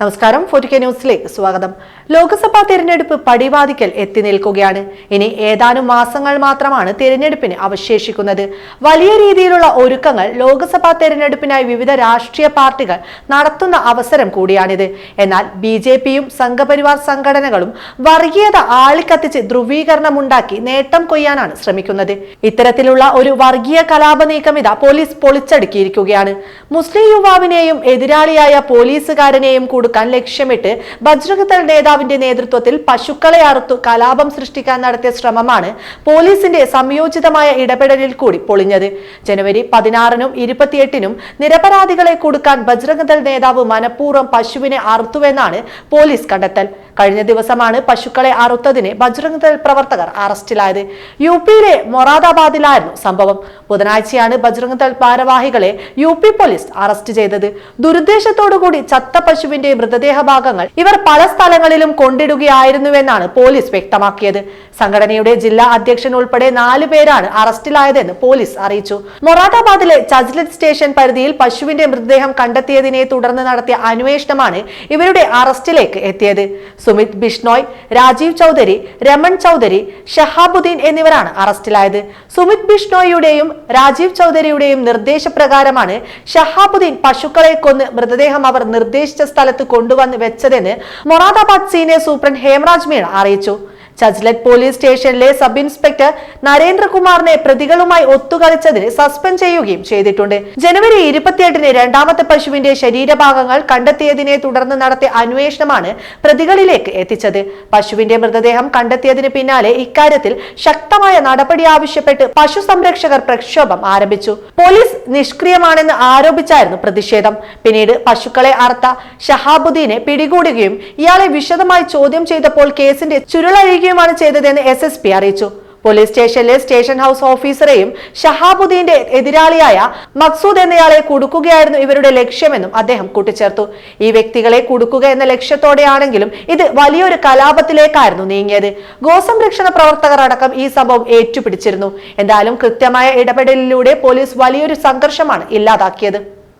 നമസ്കാരം ഫോർട്ടിക്കെ ന്യൂസിലേക്ക് സ്വാഗതം. ലോക്സഭാ തെരഞ്ഞെടുപ്പ് പടിവാതിക്കൽ എത്തി നിൽക്കുകയാണ്. ഇനി ഏതാനും മാസങ്ങൾ മാത്രമാണ് തെരഞ്ഞെടുപ്പിന് അവശേഷിക്കുന്നത്. വലിയ രീതിയിലുള്ള ഒരുക്കങ്ങൾ ലോക്സഭാ തെരഞ്ഞെടുപ്പിനായി വിവിധ രാഷ്ട്രീയ പാർട്ടികൾ നടത്തുന്ന അവസരം കൂടിയാണിത്. എന്നാൽ ബി ജെ പിയും സംഘപരിവാർ സംഘടനകളും വർഗീയത ആളിക്കത്തിച്ച് ധ്രുവീകരണമുണ്ടാക്കി നേട്ടം കൊയ്യാനാണ് ശ്രമിക്കുന്നത്. ഇത്തരത്തിലുള്ള ഒരു വർഗീയ കലാപ നീക്കം ഇതാ പോലീസ് പൊളിച്ചടുക്കിയിരിക്കുകയാണ്. മുസ്ലിം യുവാവിനെയും എതിരാളിയായ പോലീസുകാരനെയും കൊടുക്കാൻ ലക്ഷ്യമിട്ട് ബജ്രംഗദൾ നേതാവിന്റെ നേതൃത്വത്തിൽ പശുക്കളെ അറുത്തു കലാപം സൃഷ്ടിക്കാൻ നടത്തിയ ശ്രമമാണ് പോലീസിന്റെ സംയോജിതമായ ഇടപെടലിൽ കൂടി പൊളിഞ്ഞത്. ജനുവരി പതിനാറിനും ഇരുപത്തിയെട്ടിനും നിരപരാധികളെ കൊടുക്കാൻ ബജ്രംഗദൾ നേതാവ് മനഃപൂർവം പശുവിനെ അറുത്തുവെന്നാണ് പോലീസ് കണ്ടെത്തൽ. കഴിഞ്ഞ ദിവസമാണ് പശുക്കളെ അറുത്തതിന് ബജ്രംഗദൾ പ്രവർത്തകർ അറസ്റ്റിലായത്. യു പിയിലെ മൊറാദാബാദിലായിരുന്നു സംഭവം. ബുധനാഴ്ചയാണ് ബജ്രംഗദൾ ഭാരവാഹികളെ യു പി പോലീസ് അറസ്റ്റ് ചെയ്തത്. ദുരുദ്ദേശത്തോടുകൂടി ചത്ത പശുവിന്റെ മൃതദേഹ ഭാഗങ്ങൾ ഇവർ പല സ്ഥലങ്ങളിലും കൊണ്ടിടുകയായിരുന്നുവെന്നാണ് പോലീസ് വ്യക്തമാക്കിയത്. സംഘടനയുടെ ജില്ലാ അധ്യക്ഷൻ ഉൾപ്പെടെ നാലു പേരാണ് അറസ്റ്റിലായതെന്ന് പോലീസ് അറിയിച്ചു. മൊറാദാബാദിലെ ചജ്ലത് സ്റ്റേഷൻ പരിധിയിൽ പശുവിന്റെ മൃതദേഹം കണ്ടെത്തിയതിനെ തുടർന്ന് നടത്തിയ അന്വേഷണമാണ് ഇവരുടെ അറസ്റ്റിലേക്ക് എത്തിയത്. സുമിത് ബിഷ്ണോയ് രാജീവ് ചൗധരി രമൺ ചൗധരി ഷഹാബുദ്ദീൻ എന്നിവരാണ് അറസ്റ്റിലായത്. സുമിത് ബിഷ്ണോയിയുടെയും രാജീവ് ചൗധരിയുടെയും നിർദ്ദേശപ്രകാരമാണ് ഷഹാബുദ്ദീൻ പശുക്കളെ കൊന്ന് മൃതദേഹം അവർ നിർദ്ദേശിച്ച സ്ഥലത്ത് കൊണ്ടുവന്ന് വെച്ചതെന്ന് മൊറാദാബാദ് സീനിയർ സൂപ്രണ്ട് ഹേമരാജ് മീണ അറിയിച്ചു. ചജ്ലറ്റ് പോലീസ് സ്റ്റേഷനിലെ സബ് ഇൻസ്പെക്ടർ നരേന്ദ്രകുമാറിനെ പ്രതികളുമായി ഒത്തുകളിച്ചതിന് സസ്പെൻഡ് ചെയ്യുകയും ചെയ്തിട്ടുണ്ട്. ജനുവരി ഇരുപത്തിയെട്ടിന് രണ്ടാമത്തെ പശുവിന്റെ ശരീരഭാഗങ്ങൾ കണ്ടെത്തിയതിനെ തുടർന്ന് നടത്തിയ അന്വേഷണമാണ് പ്രതികളിലേക്ക് എത്തിച്ചത്. പശുവിന്റെ മൃതദേഹം കണ്ടെത്തിയതിന് പിന്നാലെ ഇക്കാര്യത്തിൽ ശക്തമായ നടപടി ആവശ്യപ്പെട്ട് പശു സംരക്ഷകർ പ്രക്ഷോഭം ആരംഭിച്ചു. പോലീസ് നിഷ്ക്രിയമാണെന്ന് ആരോപിച്ചായിരുന്നു പ്രതിഷേധം. പിന്നീട് പശുക്കളെ അറുത്ത ഷഹാബുദ്ദീനെ പിടികൂടുകയും ഇയാളെ വിശദമായി ചോദ്യം ചെയ്തപ്പോൾ കേസിന്റെ ചുരുളഴിയുകയുമാണ് ചെയ്തതെന്ന് എസ് എസ് പി അറിയിച്ചു. പോലീസ് സ്റ്റേഷനിലെ സ്റ്റേഷൻ ഹൗസ് ഓഫീസറെയും ഷഹാബുദ്ദീന്റെ എതിരാളിയായ മക്സൂദ് എന്നയാളെ കുടുക്കുകയായിരുന്നു ഇവരുടെ ലക്ഷ്യമെന്നും അദ്ദേഹം കൂട്ടിച്ചേർത്തു. ഈ വ്യക്തികളെ കുടുക്കുക എന്ന ലക്ഷ്യത്തോടെയാണെങ്കിലും ഇത് വലിയൊരു കലാപത്തിലേക്കായിരുന്നു നീങ്ങിയത്. ഗോസംരക്ഷണ പ്രവർത്തകർ അടക്കം ഈ സംഭവം ഏറ്റുപിടിച്ചിരുന്നു. എന്തായാലും കൃത്യമായ ഇടപെടലിലൂടെ പോലീസ് വലിയൊരു സംഘർഷമാണ് ഇല്ലാതാക്കിയത്.